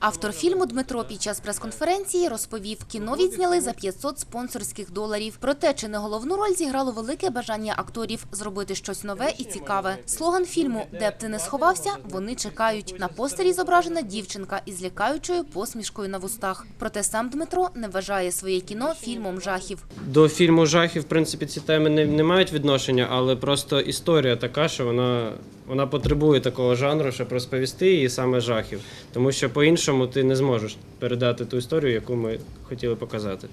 Автор фільму Дмитро під час прес-конференції розповів, кіно відзняли за 500 спонсорських доларів. Проте чи не головну роль зіграло велике бажання акторів зробити щось нове і цікаве. Слоган фільму Де б ти не сховався, вони чекають. На постері зображена дівчинка із лякаючою посмішкою на вустах. Проте сам Дмитро не вважає своє кіно фільмом жахів. До фільму жахів, в принципі, ці теми не, не мають відношення, але просто історія така, що вона, вона потребує такого жанру, щоб розповісти її саме жахів Тому що по-іншому ти не зможеш передати ту історію, яку ми хотіли показати.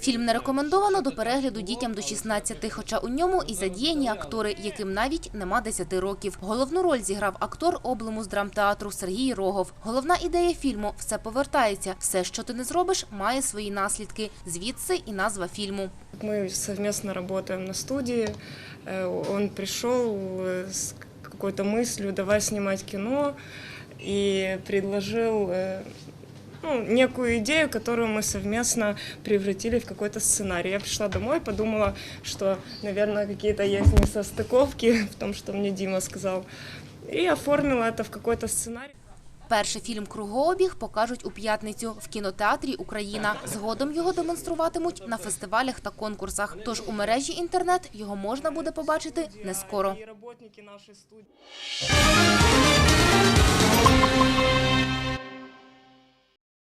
Фільм не рекомендовано до перегляду дітям до 16, хоча у ньому і задіяні актори, яким навіть нема 10 років. Головну роль зіграв актор облому з драмтеатру Сергій Рогов. Головна ідея фільму все повертається. Все, що ти не зробиш, має свої наслідки. Звідси і назва фільму. Мы совместно работаем на студии. Э, Он пришел э, с какой-то мыслью, давай снимать кино, и предложил э, ну, некую идею, которую мы совместно превратили в какой-то сценарий. Я пришла домой, подумала, что, наверное, какие-то есть несостыковки в том, что мне Дима сказал, и оформила это в какой-то сценарий. Перший фільм Кругообіг покажуть у п'ятницю в кінотеатрі Україна. Згодом його демонструватимуть на фестивалях та конкурсах. Тож у мережі інтернет його можна буде побачити не скоро.